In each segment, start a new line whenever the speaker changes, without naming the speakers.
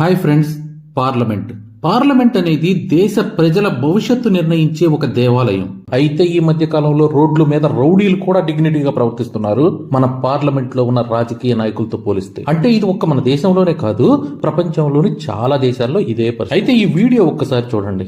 Hi friends parliament. Parliament అనేది దేశ ప్రజల భవిష్యత్తు నిర్ణయించే ఒక దేవాలయం. అయితే ఈ మధ్య కాలంలో రోడ్ల మీద రౌడీలు కూడా డిగ్నిటీగా ప్రవర్తిస్తున్నారు. మన పార్లమెంట్లో ఉన్న రాజకీయ నాయకులతో పోలిస్తే. అంటే ఇది ఒక్క మన దేశంలోనే కాదు ప్రపంచంలోని చాలా దేశాల్లో ఇదే పరిస్థితి. అయితే ఈ వీడియో ఒక్కసారి చూడండి.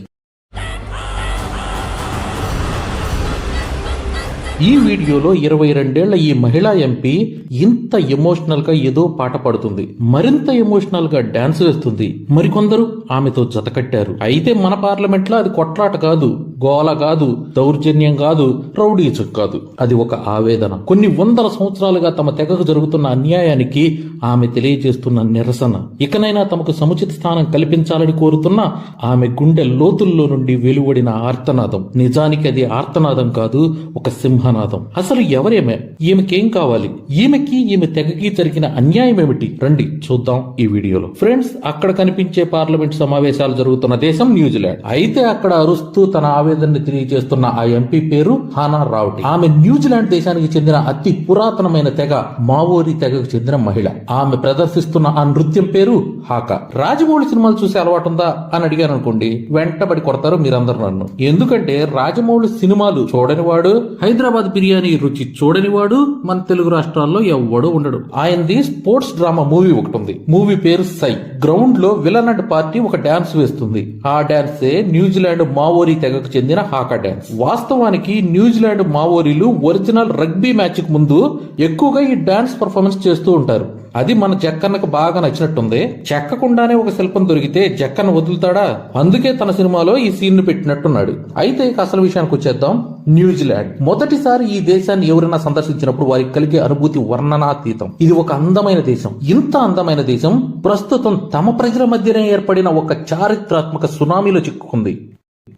ఈ వీడియోలో ఇరవై రెండేళ్ళ ఈ మహిళా ఎంపీ ఇంత ఎమోషనల్గా ఏదో పాట పాడుతుంది. మరింత ఎమోషనల్గా డాన్స్ వేస్తుంది. మరికొందరు ఆమెతో జతకట్టారు అయితే మన పార్లమెంట్లో అది కొట్లాట కాదు. గోల కాదు దౌర్జన్యం కాదు రౌడీజం కాదు. అది ఒక ఆవేదన. కొన్ని వందల సంవత్సరాలుగా తమ తెగకు జరుగుతున్న అన్యాయానికి ఆమె తెలియజేస్తున్న నిరసన. ఇకనైనా తమకు సముచిత స్థానం కల్పించాలని కోరుతున్న ఆమె గుండె లోతుల్లో నుండి వెలువడిన ఆర్తనాదం. నిజానికి అది ఆర్తనాదం కాదు ఒక సింహనాదం. అసలు ఎవరేమే? ఈమెకేం కావాలి? ఈమెకి ఈమె తెగకి జరిగిన అన్యాయం ఏమిటి రండి చూద్దాం ఈ వీడియోలో. ఫ్రెండ్స్ అక్కడ కనిపించే పార్లమెంట్ సమావేశాలు జరుగుతున్న దేశం న్యూజిలాండ్. అయితే అక్కడ అరుస్తూ తన ఆవేదనని తెలియజేస్తున్న ఆ ఎంపీ పేరు హానా రావుటి. ఆమె న్యూజిలాండ్ దేశానికి చెందిన అతి పురాతనమైన తెగ మావోరి తెగకు చెందిన మహిళ. ఆమె ప్రదర్శిస్తున్న ఆ నృత్యం పేరు హాకా. రాజమౌళి సినిమాలు చూసే అలవాటు ఉందా అని అడిగాను అనుకోండి వెంటబడి కొడతారు మీరందరూ నన్ను. ఎందుకంటే రాజమౌళి సినిమాలు చూడనివాడు హైదరాబాద్ బిర్యానీ రుచి చూడనివాడు మన తెలుగు రాష్ట్రాల్లో ఎవ్వడు ఉండడు. ఆయనది స్పోర్ట్స్ డ్రామా మూవీ ఒకటి ఉంది మూవీ పేరు సై. గ్రౌండ్లో విలన్ అండ్ పార్టీ ఒక డాన్స్ వేస్తుంది. ఆ డాన్సే న్యూజిలాండ్ మావోరీ తెగకు చెందిన హాకా డాన్స్ వాస్తవానికి న్యూజిలాండ్ మావోరీలు ఒరిజినల్ రగ్బీ మ్యాచ్కు ముందు ఎక్కువగా ఈ డాన్స్ పర్ఫార్మెన్స్ చేస్తూ ఉంటారు. అది మన జక్కన్నకు బాగా నచ్చినట్టుంది. చెక్కకుండానే ఒక శిల్పం దొరికితే జక్కన్న వదులుతాడా? అందుకే తన సినిమాలో ఈ సీన్ను పెట్టినట్టున్నాడు. అయితే ఇక అసలు విషయానికి వచ్చేద్దాం. న్యూజిలాండ్. మొదటిసారి ఈ దేశాన్ని ఎవరైనా సందర్శించినప్పుడు వారికి కలిగే అనుభూతి వర్ణనాతీతం. ఇది ఒక అందమైన దేశం. ఇంత అందమైన దేశం ప్రస్తుతం తమ ప్రజల మధ్యనే ఏర్పడిన ఒక చారిత్రాత్మక సునామీలో చిక్కుకుంది.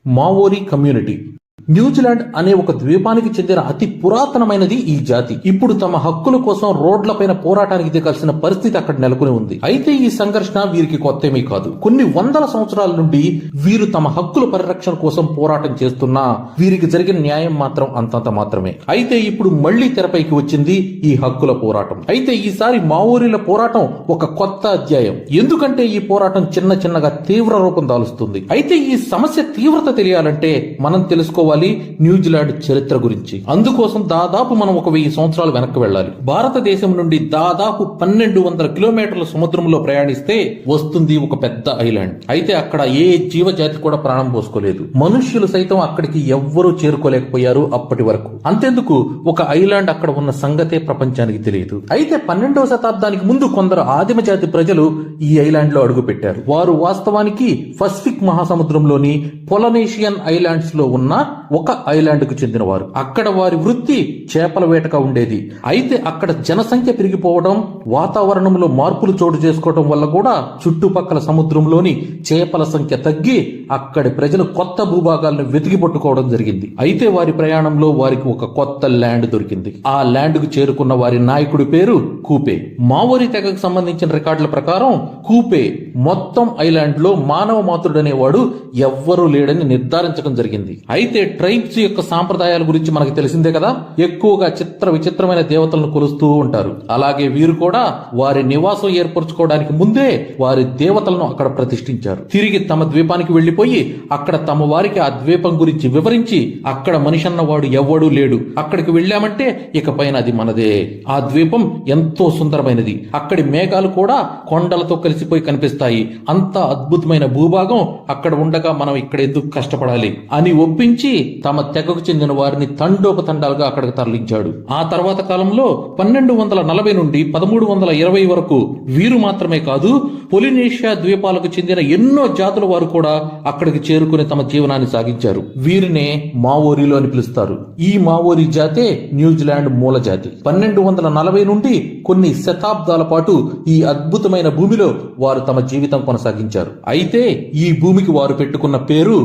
మావోరీ కమ్యూనిటీ న్యూజిలాండ్ అనే ఒక ద్వీపానికి చెందిన అతి పురాతనమైనది ఈ జాతి. ఇప్పుడు తమ హక్కుల కోసం రోడ్లపైన పోరాటానికి దిగాల్సిన పరిస్థితి అక్కడ నెలకొని ఉంది. అయితే ఈ సంఘర్షణ వీరికి కొత్తేమీ కాదు. కొన్ని వందల సంవత్సరాల నుండి వీరు తమ హక్కుల పరిరక్షణ కోసం పోరాటం చేస్తున్నా వీరికి జరిగిన న్యాయం మాత్రం అంతంత మాత్రమే. అయితే ఇప్పుడు మళ్ళీ తెరపైకి వచ్చింది ఈ హక్కుల పోరాటం. అయితే ఈసారి మావోరీల పోరాటం ఒక కొత్త అధ్యాయం. ఎందుకంటే ఈ పోరాటం చిన్న చిన్నగా తీవ్ర రూపం దాలుస్తుంది. అయితే ఈ సమస్య తీవ్రత తెలియాలంటే మనం తెలుసుకోవాలి న్యూజిలాండ్ చరిత్ర గురించి. అందుకోసం దాదాపు మనం ఒక వెయ్యి సంవత్సరాలు వెనక్కి వెళ్ళాలి. భారతదేశం నుండి దాదాపు పన్నెండు వందల కిలోమీటర్ల సముద్రంలో ప్రయాణిస్తే వస్తుంది ఒక పెద్ద ఐలాండ్. అయితే అక్కడ ఏ జీవజాతి కూడా ప్రాణం పోసుకోలేదు. మనుష్యులు సైతం అక్కడికి ఎవ్వరూ చేరుకోలేకపోయారు అప్పటి వరకు. అంతెందుకు ఒక ఐలాండ్ అక్కడ ఉన్న సంగతే ప్రపంచానికి తెలియదు. అయితే పన్నెండవ శతాబ్దానికి ముందు కొందరు ఆదిమ జాతి ప్రజలు ఈ ఐలాండ్లో అడుగు పెట్టారు వారు వాస్తవానికి పసిఫిక్ మహాసముద్రంలోని పొలనేషియన్ ఐలాండ్స్లో ఉన్న ఒక ఐలాండ్కు చెందినవారు. అక్కడ వారి వృత్తి చేపల వేటగా ఉండేది. అయితే అక్కడ జనసంఖ్య పెరిగిపోవడం వాతావరణంలో మార్పులు చోటు చేసుకోవడం వల్ల కూడా చుట్టుపక్కల సముద్రంలోని చేపల సంఖ్య తగ్గి అక్కడి ప్రజలు కొత్త భూభాగాలను వెతికి పట్టుకోవడం జరిగింది. అయితే వారి ప్రయాణంలో వారికి ఒక కొత్త ల్యాండ్ దొరికింది. ఆ ల్యాండ్కు చేరుకున్న వారి నాయకుడి పేరు కూపే. మావోరి తెగకు సంబంధించిన రికార్డుల ప్రకారం కూపే మొత్తం ఐలాండ్లో మానవ మాతృడనేవాడు ఎవ్వరూ లేడని నిర్ధారించడం జరిగింది. అయితే ట్రైబ్స్ యొక్క సాంప్రదాయాల గురించి మనకు తెలిసిందే కదా? ఎక్కువగా చిత్ర విచిత్రమైన దేవతలను కొలుస్తూ ఉంటారు. అలాగే వీరు కూడా వారి నివాసం ఏర్పరచుకోవడానికి ముందే వారి దేవతలను అక్కడ ప్రతిష్ఠించారు. తిరిగి తమ ద్వీపానికి వెళ్ళిపోయి అక్కడ తమ వారికి ఆ ద్వీపం గురించి వివరించి అక్కడ మనిషి అన్నవాడు ఎవ్వడూ లేడు. అక్కడికి వెళ్ళామంటే ఇకపైన అది మనదే. ఆ ద్వీపం ఎంతో సుందరమైనది. అక్కడి మేఘాలు కూడా కొండలతో కలిసిపోయి కనిపిస్తాయి. అంత అద్భుతమైన భూభాగం అక్కడ ఉండగా మనం ఇక్కడ ఎందుకు కష్టపడాలి? అని ఒప్పించి తమ తెగకు చెందిన వారిని తండోపతండాలుగా అక్కడికి తరలించాడు. ఆ తర్వాత కాలంలో పన్నెండు వందల నలభై నుండి పదమూడు వందల ఇరవై వరకు వీరు మాత్రమే కాదు పొలినేషియా ద్వీపాలకు చెందిన ఎన్నో జాతుల వారు కూడా అక్కడికి చేరుకుని తమ జీవనాన్ని సాగించారు. వీరినే మావోరీలు అని పిలుస్తారు. ఈ మావోరీ జాతే న్యూజిలాండ్ మూల జాతి. పన్నెండు వందల నలభై నుండి కొన్ని శతాబ్దాల పాటు ఈ అద్భుతమైన భూమిలో వారు తమ జీవితం కొనసాగించారు. అయితే ఈ భూమికి వారు పెట్టుకున్న పేరు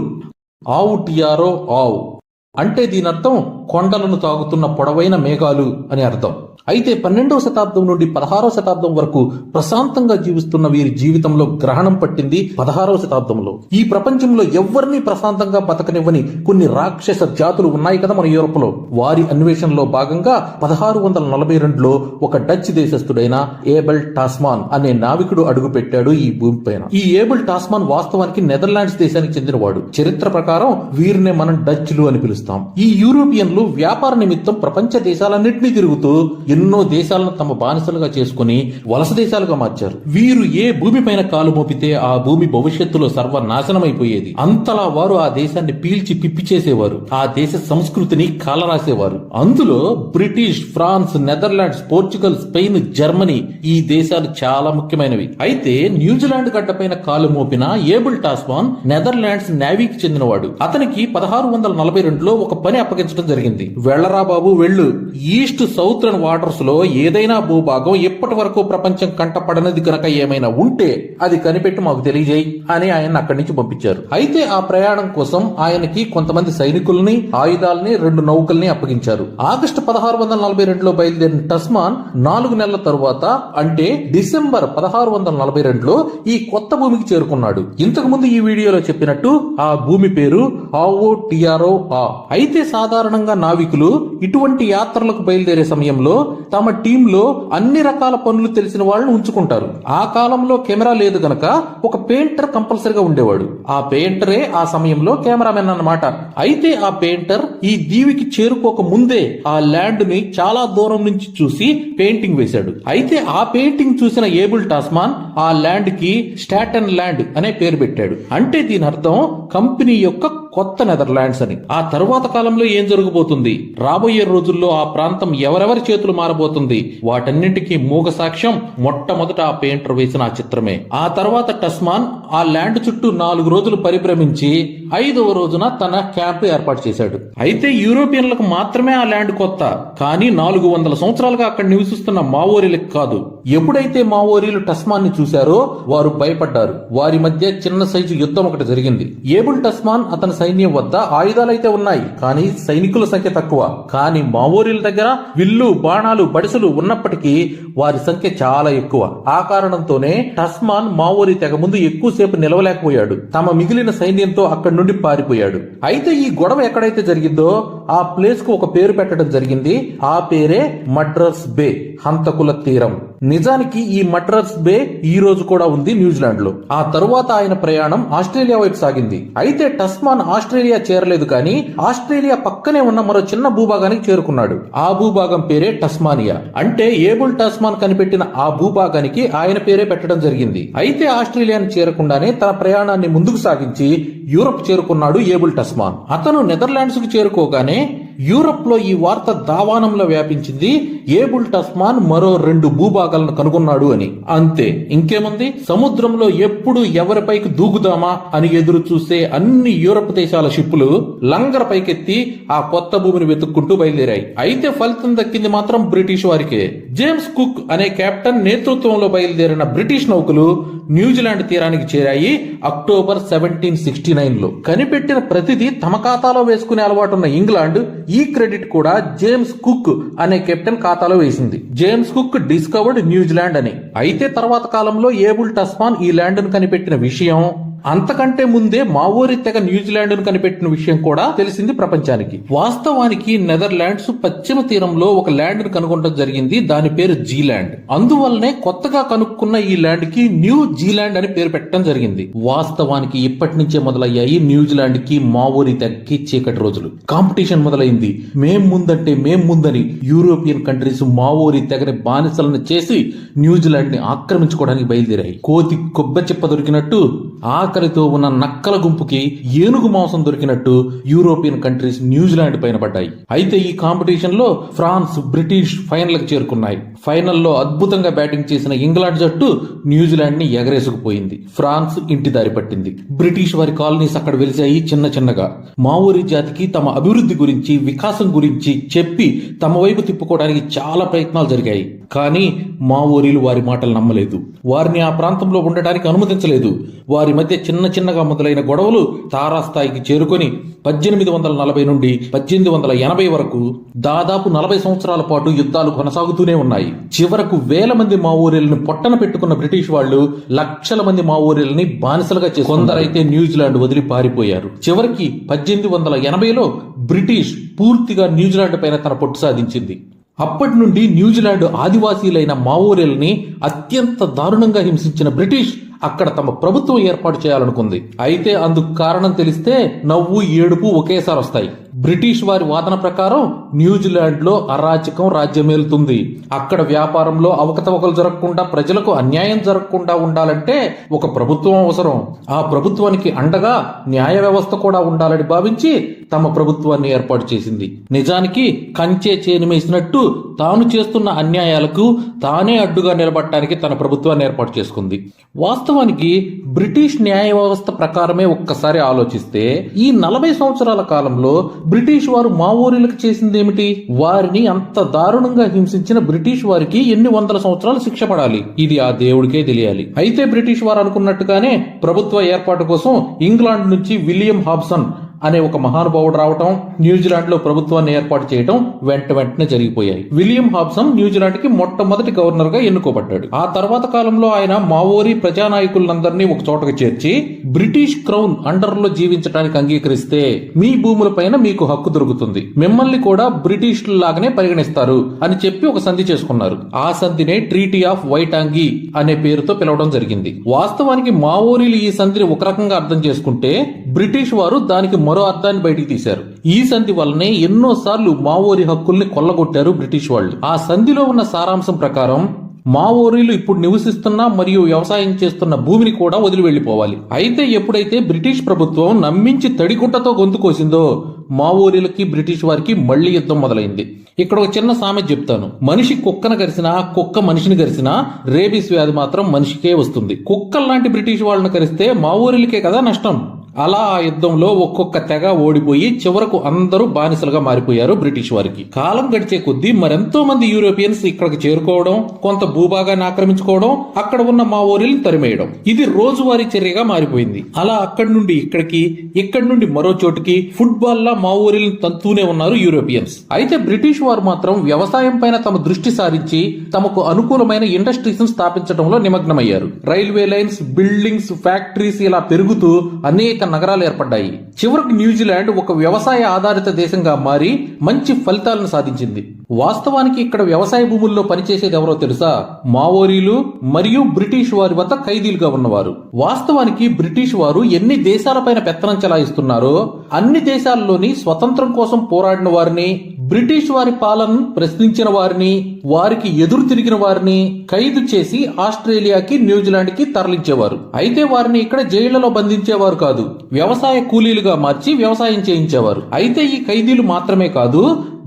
ఆవు టియారో ఆవు? అంటే దీని అర్థం కొండలను తాగుతున్న పొడవైన మేఘాలు అని అర్థం. అయితే పన్నెండవ శతాబ్దం నుండి పదహారవ శతాబ్దం వరకు ప్రశాంతంగా జీవిస్తున్న వీరి జీవితంలో గ్రహణం పట్టింది పదహారవ శతాబ్దంలో. ఈ ప్రపంచంలో ఎవరిని ప్రశాంతంగా బతకనివ్వని కొన్ని రాక్షస జాతులు ఉన్నాయి కదా మన యూరోప్లో వారి అన్వేషణలో భాగంగా పదహారు వందల నలభై రెండులో ఒక డచ్ దేశస్థుడైన ఏబెల్ టాస్మాన్ అనే నావికుడు అడుగుపెట్టాడు ఈ భూమిపైన ఈ ఏబెల్ టాస్మాన్ వాస్తవానికి నెదర్లాండ్స్ దేశానికి చెందినవాడు. చరిత్ర ప్రకారం వీరినే మనం డచ్లు అని పిలుస్తాం. ఈ యూరోపియన్లు వ్యాపార నిమిత్తం ప్రపంచ దేశాలన్నింటినీ తిరుగుతూ ఎన్నో దేశాలను తమ బానిసలుగా చేసుకుని వలస దేశాలుగా మార్చారు. వీరు ఏ భూమి పైన కాలు మోపితే ఆ భూమి భవిష్యత్తులో సర్వనాశనమైపోయేది. అంతలా వారు ఆ దేశాన్ని పీల్చి పిప్పి చేసేవారు. ఆ దేశ సంస్కృతిని కాలరాసేవారు. అందులో British France Netherlands Portugal Spain Germany ఈ దేశాలు చాలా ముఖ్యమైనవి. అయితే న్యూజిలాండ్ గడ్డపైన కాలు మోపిన ఏబుల్ టాస్మాన్ నెదర్లాండ్స్ నేవీకి చెందినవాడు. అతనికి పదహారు వందల నలభై రెండులో ఒక పని అప్పగించడం జరిగింది. వెళ్ళరా బాబు వెళ్ళు. ఈస్ట్ సౌత్రన్ వాటర్స్ క్వార్టర్స్లో ఏదైనా భూభాగం ఇప్పటి వరకు ప్రపంచం కంటపడనది కనుక ఏమైనా ఉంటే అది కనిపెట్టి మాకు తెలియజేయి అని ఆయన అక్కడి నుంచి పంపించారు. అయితే ఆ ప్రయాణం కోసం ఆయనకి కొంతమంది సైనికుల్ని ఆయుధాలని రెండు నౌకల్ని అప్పగించారు. ఆగస్టు పదహారు వందల నలభై రెండులో బయలుదేరిన టస్మాన్ నాలుగు నెలల తరువాత అంటే డిసెంబర్ పదహారు వందల నలభై రెండులో ఈ కొత్త భూమికి చేరుకున్నాడు. ఇంతకు ముందు ఈ వీడియోలో చెప్పినట్టు ఆ భూమి పేరు ఆవో టిఆర్ఓ ఆ. అయితే సాధారణంగా నావికులు ఇటువంటి యాత్రలకు బయలుదేరే సమయంలో తమ టీంలో అన్ని రకాల పనులు తెలిసిన వాళ్ళని ఉంచుకుంటారు. ఆ కాలంలో కెమెరా లేదు గనక ఒక పెయింటర్ కంపల్సరిగా ఉండేవాడు. ఆ పెయింటరే ఆ సమయంలో కెమెరామెన్ అన్నమాట. అయితే ఆ పెయింటర్ ఈ దీవికి చేరుకోక ముందే ఆ ల్యాండ్ని చాలా దూరం నుంచి చూసి పెయింటింగ్ వేశాడు. అయితే ఆ పెయింటింగ్ చూసిన ఏబుల్ టాస్మాన్ ఆ ల్యాండ్కి స్టాటన్ ల్యాండ్ అనే పేరు పెట్టాడు. అంటే దీని అర్థం కంపెనీ యొక్క కొత్త నెదర్లాండ్స్ అని. ఆ తరువాత కాలంలో ఏం జరగబోతుంది? రాబోయే రోజుల్లో ఆ ప్రాంతం ఎవరెవరి చేతులు మారబోతుంది. వాటన్నింటికీ మూగ సాక్ష్యం మొట్టమొదట ఆ పెయింటర్ వేసిన ఆ చిత్రమే. ఆ తర్వాత టస్మాన్ ఆ ల్యాండ్ చుట్టూ నాలుగు రోజులు పరిభ్రమించి ఐదవ రోజున తన క్యాంప్ ఏర్పాటు చేశాడు. అయితే యూరోపియన్లకు మాత్రమే ఆ ల్యాండ్ కొత్త. కానీ నాలుగు వందల సంవత్సరాలుగా అక్కడ నివసిస్తున్న మావోరీలకు కాదు. ఎప్పుడైతే మావోరీలు టస్మాన్ని చూశారో వారు భయపడ్డారు. వారి మధ్య చిన్న సైజు యుద్ధం ఒకటి జరిగింది. ఏబుల్ టస్మాన్ అతని సైన్యం వద్ద ఆయుధాలైతే ఉన్నాయి. కానీ సైనికుల సంఖ్య తక్కువ. కానీ మావోరీల దగ్గర విల్లు బాణాలు బడిసలు ఉన్నప్పటికీ వారి సంఖ్య చాలా ఎక్కువ. ఆ కారణంతోనే టస్మాన్ మావోరీ తెగ ముందు ఎక్కువసేపు నిలవలేకపోయాడు. తమ మిగిలిన సైన్యంతో అక్కడి నుండి పారిపోయాడు. అయితే ఈ గొడవ ఎక్కడైతే జరిగిందో ఆ ప్లేస్కు ఒక పేరు పెట్టడం జరిగింది. ఆ పేరే మడ్రస్ బే హంతకుల తీరం. నిజానికి ఈ మడ్రస్ బే ఈ రోజు కూడా ఉంది న్యూజిలాండ్లో ఆ తరువాత ఆయన ప్రయాణం ఆస్ట్రేలియా వైపు సాగింది. అయితే టస్మాన్ ఆస్ట్రేలియా చేరలేదు కానీ ఆస్ట్రేలియా పక్కనే ఉన్న మరో చిన్న భూభాగానికి చేరుకున్నాడు. ఆ భూభాగం పేరే టస్మానియా. అంటే ఏబుల్ టస్మాన్ కనిపెట్టిన ఆ భూభాగానికి ఆయన పేరే పెట్టడం జరిగింది. అయితే ఆస్ట్రేలియాను చేరకుండానే తన ప్రయాణాన్ని ముందుకు సాగించి యూరప్ చేరుకున్నాడు ఏబుల్ టస్మాన్. అతను నెదర్లాండ్స్కు చేరుకోగానే యూరప్లో ఈ వార్త దావానంలో వ్యాపించింది. ఏబుల్ టస్మాన్ మరో రెండు భూభాగాలను కనుగొన్నాడు అని. అంతే. ఇంకేముంది? సముద్రంలో ఎప్పుడు ఎవరిపైకి దూకుదామా అని ఎదురు చూసే అన్ని యూరప్ దేశాల షిప్పులు లంగర పైకెత్తి ఆ కొత్త భూమిని వెతుక్కుంటూ బయలుదేరాయి. అయితే ఫలితం దక్కింది మాత్రం బ్రిటిష్ వారికే. జేమ్స్ కుక్ అనే కెప్టెన్ నేతృత్వంలో బయలుదేరిన బ్రిటిష్ నౌకలు న్యూజిలాండ్ తీరానికి చేరాయి అక్టోబర్ సెవెంటీన్ సిక్స్టీ నైన్లో కనిపెట్టిన ప్రతిదీ తమ ఖాతాలో వేసుకునే అలవాటున్న ఇంగ్లాండ్ ఈ క్రెడిట్ కూడా జేమ్స్ కుక్ అనే కెప్టెన్ ఖాతాలో వేసింది. జేమ్స్ కుక్ డిస్కవర్డ్ న్యూజిలాండ్ అని. అయితే తర్వాత కాలంలో ఏబుల్ టస్మాన్ ఈ ల్యాండ్ను కనిపెట్టిన విషయం అంతకంటే ముందే మావోరి తెగ న్యూజిలాండ్ను కనిపెట్టిన విషయం కూడా తెలిసింది ప్రపంచానికి. వాస్తవానికి నెదర్లాండ్స్ పశ్చిమ తీరంలో ఒక ల్యాండ్ను కనుగొనడం జరిగింది దాని పేరు జీలాండ్. అందువల్లనే కొత్తగా కనుక్కున్న ఈ ల్యాండ్కి న్యూ జీలాండ్ అని పేరు పెట్టడం జరిగింది. వాస్తవానికి ఇప్పటి నుంచే మొదలయ్యాయి న్యూజిలాండ్కి మావోరి తెగకి చీకటి రోజులు. కాంపిటీషన్ మొదలైంది. మేం ముందంటే మేం ముందని యూరోపియన్ కంట్రీస్ మావోరి తెగని బానిసలను చేసి న్యూజిలాండ్ని ఆక్రమించుకోవడానికి బయలుదేరాయి. కోతి కొబ్బరి చిప్ప దొరికినట్టు ఆ ఆకలితో ఉన్న నక్కల గుంపుకి ఏనుగు మాంసం దొరికినట్టు యూరోపియన్ కంట్రీస్ న్యూజిలాండ్ పైన పడ్డాయి అయితే ఈ కాంపిటీషన్లో ఫ్రాన్స్ బ్రిటిష్ ఫైనల్కి చేరుకున్నాయి. ఫైనల్లో అద్భుతంగా బ్యాటింగ్ చేసిన ఇంగ్లాండ్ జట్టు న్యూజిలాండ్ని ఎగరేసుకుపోయింది. ఫ్రాన్స్ ఇంటి దారి పట్టింది. బ్రిటిష్ వారి కాలనీస్ అక్కడ వెలిసాయి చిన్న చిన్నగా. మావోరి జాతికి తమ అభివృద్ధి గురించి వికాసం గురించి చెప్పి తమ వైపు తిప్పుకోవడానికి చాలా ప్రయత్నాలు జరిగాయి. కానీ మావోరీలు వారి మాటలు నమ్మలేదు. వారిని ఆ ప్రాంతంలో ఉండటానికి అనుమతించలేదు. వారి మధ్య చిన్న చిన్నగా మొదలైన గొడవలు తారాస్థాయికి చేరుకొని పద్దెనిమిది వందల నలభై నుండి పద్దెనిమిది వందల ఎనభై వరకు దాదాపు నలభై సంవత్సరాల పాటు యుద్ధాలు కొనసాగుతూనే ఉన్నాయి. చివరకు వేల మంది మావోరీలను పొట్టన పెట్టుకున్న బ్రిటిష్ వాళ్ళు లక్షల మంది మావోరీలని బానిసలుగా చేసి కొందరైతే న్యూజిలాండ్ వదిలి పారిపోయారు. చివరికి పద్దెనిమిది వందల ఎనభైలో బ్రిటిష్ పూర్తిగా న్యూజిలాండ్ పైన తన పొట్టు సాధించింది. అప్పటి నుండి న్యూజిలాండ్ ఆదివాసీలైన మావోరీలని అత్యంత దారుణంగా హింసించిన బ్రిటిష్ అక్కడ తమ ప్రభుత్వం ఏర్పాటు చేయాలనుకుంది. అయితే అందుకు కారణం తెలిస్తే నవ్వు ఏడుపు ఒకేసారి వస్తాయి. బ్రిటిష్ వారి వాదన ప్రకారం న్యూజిలాండ్లో అరాచకం రాజ్యమేలుతుంది. అక్కడ వ్యాపారంలో అవకతవకలు జరగకుండా ప్రజలకు అన్యాయం జరగకుండా ఉండాలంటే ఒక ప్రభుత్వం అవసరం. ఆ ప్రభుత్వానికి అండగా న్యాయ వ్యవస్థ కూడా ఉండాలని భావించి తమ ప్రభుత్వాన్ని ఏర్పాటు చేసింది. నిజానికి కంచే చేనిమేసినట్టు తాను చేస్తున్న అన్యాయాలకు తానే అడ్డుగా నిలబడటానికి తన ప్రభుత్వాన్ని ఏర్పాటు చేసుకుంది. వాస్తవానికి బ్రిటిష్ న్యాయ వ్యవస్థ ప్రకారమే ఒక్కసారి ఆలోచిస్తే ఈ నలభై సంవత్సరాల కాలంలో బ్రిటిష్ వారు మావోరీలకు చేసిందేమిటి వారిని అంత దారుణంగా హింసించిన బ్రిటిష్ వారికి ఎన్ని వందల సంవత్సరాలు శిక్ష పడాలి? ఇది ఆ దేవుడికే తెలియాలి. అయితే బ్రిటిష్ వారు అనుకున్నట్టుగానే ప్రభుత్వ ఏర్పాటు కోసం ఇంగ్లాండ్ నుంచి విలియం హాబ్సన్ అనే ఒక మహానుభావుడు రావటం న్యూజిలాండ్లో ప్రభుత్వాన్ని ఏర్పాటు చేయటం వెంట వెంటనే జరిగిపోయాయి. విలియం హాబ్సన్ న్యూజిలాండ్కి మొట్టమొదటి గవర్నర్గా ఎన్నుకోబడ్డాడు. ఆ తర్వాత కాలంలో ఆయన మావోరీ ప్రజానాయకులందరినీ ఒక చోటకు చేర్చి బ్రిటిష్ క్రౌన్ అండర్లో జీవించడానికి అంగీకరిస్తే మీ భూములపైన మీకు హక్కు దొరుకుతుంది. మిమ్మల్ని కూడా బ్రిటిష్ లాగానే పరిగణిస్తారు అని చెప్పి ఒక సంధి చేసుకున్నారు. ఆ సంధినే ట్రీటీ ఆఫ్ వైటాంగి అనే పేరుతో పిలవడం జరిగింది. వాస్తవానికి మావోరీలు ఈ సంధిని ఒక రకంగా అర్థం చేసుకుంటే బ్రిటిష్ వారు దానికి మరో అర్థాన్ని బయటికి తీశారు. ఈ సంధి వల్లనే ఎన్నో సార్లు మావోరి హక్కుల్ని కొల్లగొట్టారు బ్రిటిష్ వాళ్ళు. ఆ సంధిలో ఉన్న సారాంశం ప్రకారం మావోరీలు ఇప్పుడు నివసిస్తున్న మరియు వ్యవసాయం చేస్తున్న భూమిని కూడా వదిలి వెళ్ళిపోవాలి అయితే ఎప్పుడైతే బ్రిటిష్ ప్రభుత్వం నమ్మించి తడిగుట్టతో గొంతు కోసిందో మావోరీలకి బ్రిటిష్ వారికి మళ్ళీ యుద్ధం మొదలైంది. ఇక్కడ ఒక చిన్న సామెత చెప్తాను. మనిషి కుక్కను కరిసినా కుక్క మనిషిని కరిసినా రేబీస్ వ్యాధి మాత్రం మనిషికే వస్తుంది. కుక్కల్లాంటి బ్రిటిష్ వాళ్ళని కరిస్తే మావోరీలకే కదా నష్టం? అలా ఆ యుద్ధంలో ఒక్కొక్క తెగ ఓడిపోయి చివరకు అందరూ బానిసలుగా మారిపోయారు బ్రిటిష్ వారికి. కాలం గడిచే కొద్దీ మరెంతో మంది యూరోపియన్స్ ఇక్కడికి చేరుకోవడం కొంత భూభాగాన్ని ఆక్రమించుకోవడం అక్కడ ఉన్న మా ఊరిని తరిమేయడం. ఇది రోజువారీ చర్యగా మారిపోయింది. అలా అక్కడి నుండి ఇక్కడికి ఇక్కడి నుండి మరో చోటుకి ఫుట్బాల్ లా మా ఊరిని తంతూనే ఉన్నారు యూరోపియన్స్. అయితే బ్రిటిష్ వారు మాత్రం వ్యవసాయం పైన తమ దృష్టి సారించి తమకు అనుకూలమైన ఇండస్ట్రీస్ స్థాపించడంలో నిమగ్నమయ్యారు. రైల్వే లైన్స్ బిల్డింగ్స్ ఫ్యాక్టరీస్ ఇలా పెరుగుతూ అనేక నగరాలు ఏర్పడ్డాయి. చివరికి న్యూజిలాండ్ ఒక వ్యవసాయ ఆధారిత దేశంగా మారి మంచి ఫలితాలను సాధించింది. వాస్తవానికి ఇక్కడ వ్యవసాయ భూముల్లో పనిచేసేది ఎవరో తెలుసా? మావోరీలు మరియు బ్రిటిష్ వారి వద్ద ఖైదీలుగా ఉన్నవారు. వాస్తవానికి బ్రిటిష్ వారు ఎన్ని దేశాలపైన పెత్తనం చెలాయిస్తున్నారో అన్ని దేశాల్లోని స్వతంత్రం కోసం పోరాడిన వారిని బ్రిటిష్ వారి పాలన ప్రశ్నించిన వారిని వారికి ఎదురు తిరిగిన వారిని ఖైదు చేసి ఆస్ట్రేలియాకి న్యూజిలాండ్కి తరలించేవారు. అయితే వారిని ఇక్కడ జైళ్ళలో బంధించేవారు కాదు. వ్యవసాయ కూలీలుగా మార్చి వ్యవసాయం చేయించేవారు. అయితే ఈ ఖైదీలు మాత్రమే కాదు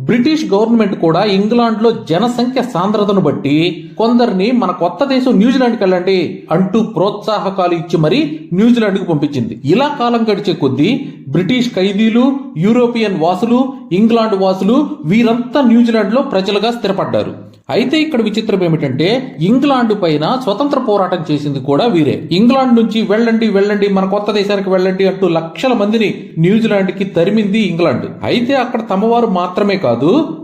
బ్రిటిష్ గవర్నమెంట్ కూడా ఇంగ్లాండ్లో జనసంఖ్య సాంద్రతను బట్టి కొందరిని మన కొత్త దేశం న్యూజిలాండ్కి వెళ్ళండి అంటూ ప్రోత్సాహకాలు ఇచ్చి మరీ న్యూజిలాండ్కు పంపించింది. ఇలా కాలం గడిచే కొద్దీ బ్రిటిష్ ఖైదీలు యూరోపియన్ వాసులు ఇంగ్లాండ్ వాసులు వీరంతా న్యూజిలాండ్లో ప్రజలుగా స్థిరపడ్డారు. అయితే ఇక్కడ విచిత్రం ఏమిటంటే ఇంగ్లాండ్ పైన స్వతంత్ర పోరాటం చేసింది కూడా వీరే. ఇంగ్లాండ్ నుంచి వెళ్ళండి వెళ్ళండి మన కొత్త దేశానికి వెళ్ళండి అంటూ లక్షల మందిని న్యూజిలాండ్కి తరిమింది ఇంగ్లాండ్. అయితే అక్కడ తమవారు మాత్రమే కాదు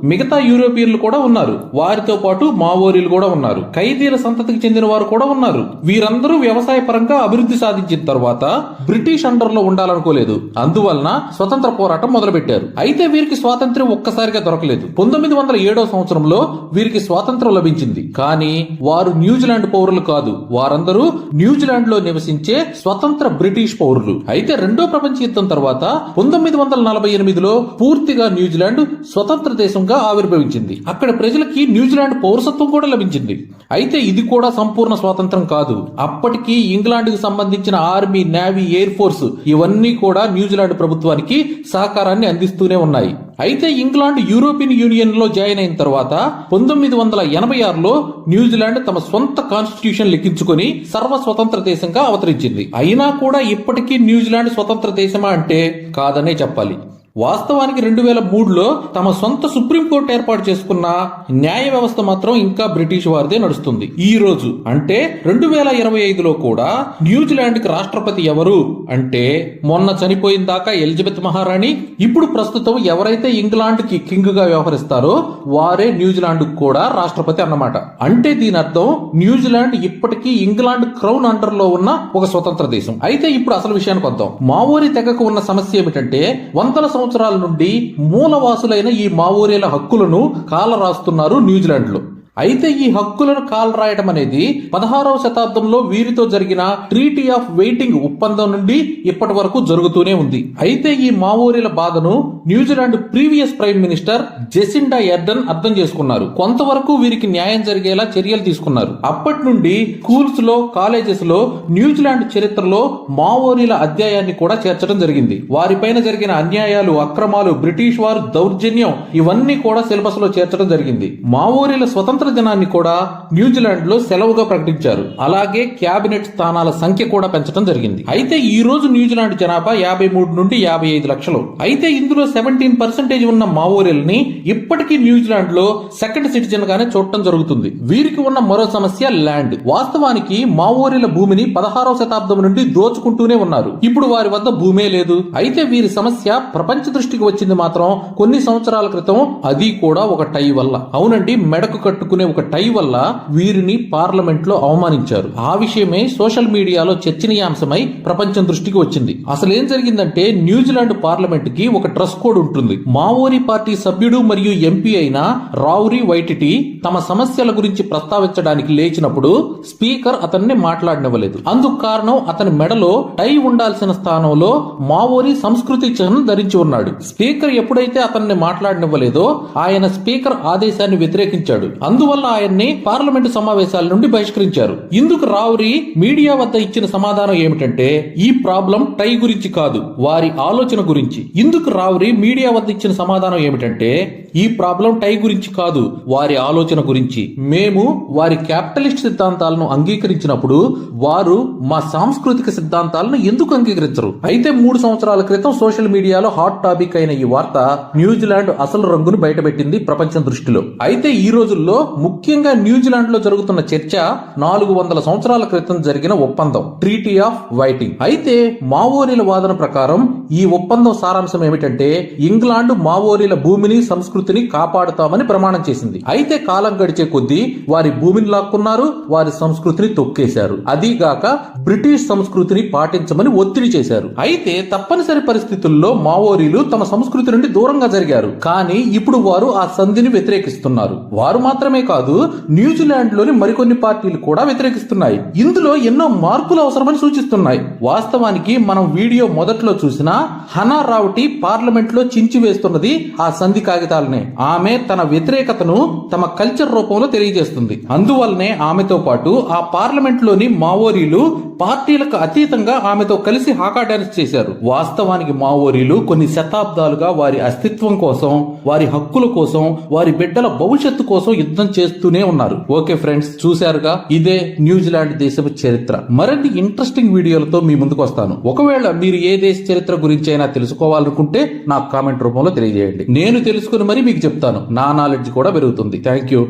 మిగతా యూరోపియన్లు కూడా ఉన్నారు. వారితో పాటు మావోరీలు కూడా ఉన్నారు. ఖైదీల సంతతికి చెందిన వారు కూడా ఉన్నారు. వీరందరూ వ్యవసాయ పరంగా అభివృద్ధి సాధించిన తర్వాత బ్రిటిష్ అండర్లో ఉండాలనుకోలేదు. అందువలన స్వతంత్ర పోరాటం మొదలుపెట్టారు. అయితే వీరికి స్వాతంత్ర్యం ఒక్కసారిగా దొరకలేదు. పంతొమ్మిది వందల ఏడో సంవత్సరంలో వీరికి స్వాతంత్రం లభించింది. కానీ వారు న్యూజిలాండ్ పౌరులు కాదు. వారందరూ న్యూజిలాండ్లో నివసించే స్వతంత్ర బ్రిటిష్ పౌరులు. అయితే రెండో ప్రపంచ యుద్ధం తర్వాత పంతొమ్మిది వందల నలభై ఎనిమిదిలో పూర్తిగా న్యూజిలాండ్ స్వతంత్ర దేశంగా ఆవిర్భవించింది. అక్కడ ప్రజలకి న్యూజిలాండ్ పౌరసత్వం కూడా లభించింది. అయితే ఇది కూడా సంపూర్ణ స్వాతంత్రం కాదు. అప్పటికి ఇంగ్లాండ్కు సంబంధించిన ఆర్మీ నేవీ ఎయిర్ ఫోర్స్ ఇవన్నీ కూడా న్యూజిలాండ్ ప్రభుత్వానికి సహకారాన్ని అందిస్తూనే ఉన్నాయి. అయితే ఇంగ్లాండ్ యూరోపియన్ యూనియన్లో జాయిన్ అయిన తర్వాత పంతొమ్మిది వందల ఎనభై ఆరులో న్యూజిలాండ్ తమ సొంత కాన్స్టిట్యూషన్ లెక్కించుకొని సర్వ స్వతంత్ర దేశంగా అవతరించింది. అయినా కూడా ఇప్పటికీ న్యూజిలాండ్ స్వతంత్ర దేశమా అంటే కాదనే చెప్పాలి. వాస్తవానికి రెండు వేల మూడులో తమ సొంత సుప్రీంకోర్టు ఏర్పాటు చేసుకున్న న్యాయ వ్యవస్థ మాత్రం ఇంకా బ్రిటిష్ వారిదే నడుస్తుంది. ఈ రోజు అంటే రెండు వేల ఇరవై ఐదులో కూడా న్యూజిలాండ్కి రాష్ట్రపతి ఎవరు? అంటే మొన్న చనిపోయిన దాకా ఎలిజబెత్ మహారాణి ఇప్పుడు ప్రస్తుతం ఎవరైతే ఇంగ్లాండ్కి కింగ్గా వ్యవహరిస్తారో వారే న్యూజిలాండ్ కూడా రాష్ట్రపతి అన్నమాట. అంటే దీని అర్థం న్యూజిలాండ్ ఇప్పటికీ ఇంగ్లాండ్ క్రౌన్ అండర్లో ఉన్న ఒక స్వతంత్ర దేశం. అయితే ఇప్పుడు అసలు విషయానికి వద్దాం. మావోరి తెగకు ఉన్న సమస్య ఏమిటంటే వందల సంవత్సరాల నుండి మూలవాసులైన ఈ మావోరీల హక్కులను కాలరాస్తున్నారు న్యూజిలాండ్లో. అయితే ఈ హక్కులను కాలరాయటం అనేది పదహారవ శతాబ్దంలో వీరితో జరిగిన ట్రీటీ ఆఫ్ వెయిటింగ్ ఒప్పందం నుండి ఇప్పటి వరకు జరుగుతూనే ఉంది. అయితే ఈ మావోరీల బాధను New Zealand previous prime minister Jacinda Ardern అర్థం చేసుకున్నారు. కొంతవరకు వీరికి న్యాయం జరిగేలా చర్యలు తీసుకున్నారు. అప్పటి నుండి స్కూల్స్లో కాలేజెస్లో న్యూజిలాండ్ చరిత్రలో మావోరీల అధ్యాయాన్ని కూడా చేర్చడం జరిగింది. వారిపైన జరిగిన అన్యాయాలు అక్రమాలు బ్రిటిష్ వారు దౌర్జన్యం ఇవన్నీ కూడా సిలబస్లో చేర్చడం జరిగింది. మావోరీల స్వతంత్ర దినాన్ని కూడా న్యూజిలాండ్లో సెలవుగా ప్రకటించారు. అలాగే క్యాబినెట్ స్థానాల సంఖ్య కూడా పెంచడం జరిగింది. అయితే ఈ రోజు న్యూజిలాండ్ జనాభా యాభై మూడు నుండి యాభై ఐదు లక్షలు. అయితే ఇందులో సెవెంటీన్ పర్సెంటేజ్ ఉన్న మావోరీల్ని ఇప్పటికీ న్యూజిలాండ్లో సెకండ్ సిటిజన్ గానే చూడటం జరుగుతుంది. వీరికి ఉన్న మరో సమస్య ల్యాండ్. వాస్తవానికి మావోరీల భూమిని పదహారవ శతాబ్దం నుండి దోచుకుంటూనే ఉన్నారు. ఇప్పుడు వారి వద్ద భూమే లేదు. అయితే వీరి సమస్య ప్రపంచ దృష్టికి వచ్చింది మాత్రం కొన్ని సంవత్సరాల క్రితం అది కూడా ఒక టై వల్ల. అవునండి మెడకు కట్టుకునే ఒక టై వల్ల వీరిని పార్లమెంట్లో అవమానించారు. ఆ విషయమే సోషల్ మీడియాలో చర్చనీయాంశమై ప్రపంచం దృష్టికి వచ్చింది. అసలు ఏం జరిగిందంటే న్యూజిలాండ్ పార్లమెంట్కి ఒక డ్రెస్ కోడ్ ఉంటుంది. మావోరీ పార్టీ సభ్యుడు మరియు ఎంపీ అయిన రావురి వైటిటి తమ సమస్యల గురించి ప్రస్తావించడానికి లేచినప్పుడు స్పీకర్ అతన్ని మాట్లాడనివ్వలేదు. అందుకు కారణం అతని మెడలో టై ఉండాల్సిన స్థానంలో మావోరీ సంస్కృతి చిహ్నం ధరించి ఉన్నాడు. స్పీకర్ ఎప్పుడైతే అతన్ని మాట్లాడనివ్వలేదో ఆయన స్పీకర్ ఆదేశాన్ని వ్యతిరేకించాడు. అందువల్ల ఆయన్ని పార్లమెంటు సమావేశాల నుండి బహిష్కరించారు. ఇందుకు రావురి మీడియా వద్ద ఇచ్చిన సమాధానం ఏమిటంటే ఈ ప్రాబ్లం టై గురించి కాదు వారి ఆలోచన గురించి. ఇందుకు రావురి మీడియా వద్ద ఇచ్చిన సమాధానం ఏమిటంటే ఈ ప్రాబ్లం టై గురించి కాదు వారి ఆలోచన గురించి. మేము వారి క్యాపిటలిస్ట్ సిద్ధాంతాలను అంగీకరించినప్పుడు వారు మా సాంస్కృతిక సిద్ధాంతాలను ఎందుకు అంగీకరించరు? అయితే మూడు సంవత్సరాల క్రితం సోషల్ మీడియాలో హాట్ టాపిక్ అయిన ఈ వార్త న్యూజిలాండ్ అసలు రంగును బయటపెట్టింది ప్రపంచం దృష్టిలో. అయితే ఈ రోజుల్లో ముఖ్యంగా న్యూజిలాండ్లో జరుగుతున్న చర్చ నాలుగు వందల సంవత్సరాల క్రితం జరిగిన ఒప్పందం ట్రీటీ ఆఫ్ వైటింగ్ అయితే మావోరీల వాదన ప్రకారం ఈ ఒప్పందం సారాంశం ఏమిటంటే ఇంగ్లాండ్ మావోరీల భూమిని సంస్కృతిని కాపాడుతామని ప్రమాణం చేసింది. అయితే కాలం గడిచే కొద్దీ వారి భూమిని లాక్కున్నారు వారి సంస్కృతిని తొక్కేశారు. అదీగాక బ్రిటిష్ సంస్కృతిని పాటించమని ఒత్తిడి చేశారు. అయితే తప్పనిసరి పరిస్థితుల్లో మావోరీలు తమ సంస్కృతి నుండి దూరంగా జరిగారు. కానీ ఇప్పుడు వారు ఆ సంధిని వ్యతిరేకిస్తున్నారు. వారు మాత్రమే కాదు న్యూజిలాండ్లోని మరికొన్ని పార్టీలు కూడా వ్యతిరేకిస్తున్నాయి. ఇందులో ఎన్నో మార్పులు అవసరమని సూచిస్తున్నాయి. వాస్తవానికి మనం వీడియో మొదట్లో చూసిన హనా రావుటి పార్లమెంట్లో చించి వేస్తున్నది ఆ సంధి కాగితాలను ఆమె తన వ్యతిరేకతను తమ కల్చర్ రూపంలో తెలియజేస్తుంది. అందువల్లనే ఆమెతో పాటు ఆ పార్లమెంట్లోని మావోరీలు పార్టీలకు అతీతంగా ఆమెతో కలిసి హాకా డాన్స్ చేశారు. వాస్తవానికి మావోరీలు కొన్ని శతాబ్దాలుగా వారి అస్తిత్వం కోసం వారి హక్కుల కోసం వారి బిడ్డల భవిష్యత్తు కోసం యుద్ధం చేస్తూనే ఉన్నారు. ఓకే ఫ్రెండ్స్ చూశారుగా? ఇదే న్యూజిలాండ్ దేశపు చరిత్ర. మరిన్ని ఇంట్రెస్టింగ్ వీడియోలతో మీ ముందుకు వస్తాను. ఒకవేళ మీరు ఏ దేశ చరిత్ర గురించి అయినా తెలుసుకోవాలనుకుంటే నాకు కామెంట్ రూపంలో తెలియజేయండి. నేను తెలుసుకుని మరి మీకు చెప్తాను. నా నాలెడ్జ్ కూడా పెరుగుతుంది. థ్యాంక్ యూ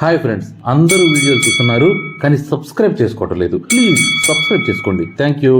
హాయ్ ఫ్రెండ్స్ అందరూ వీడియోలు చూస్తున్నారు కానీ సబ్స్క్రైబ్ చేసుకోవటం లేదు. ప్లీజ్ సబ్స్క్రైబ్ చేసుకోండి. Thank you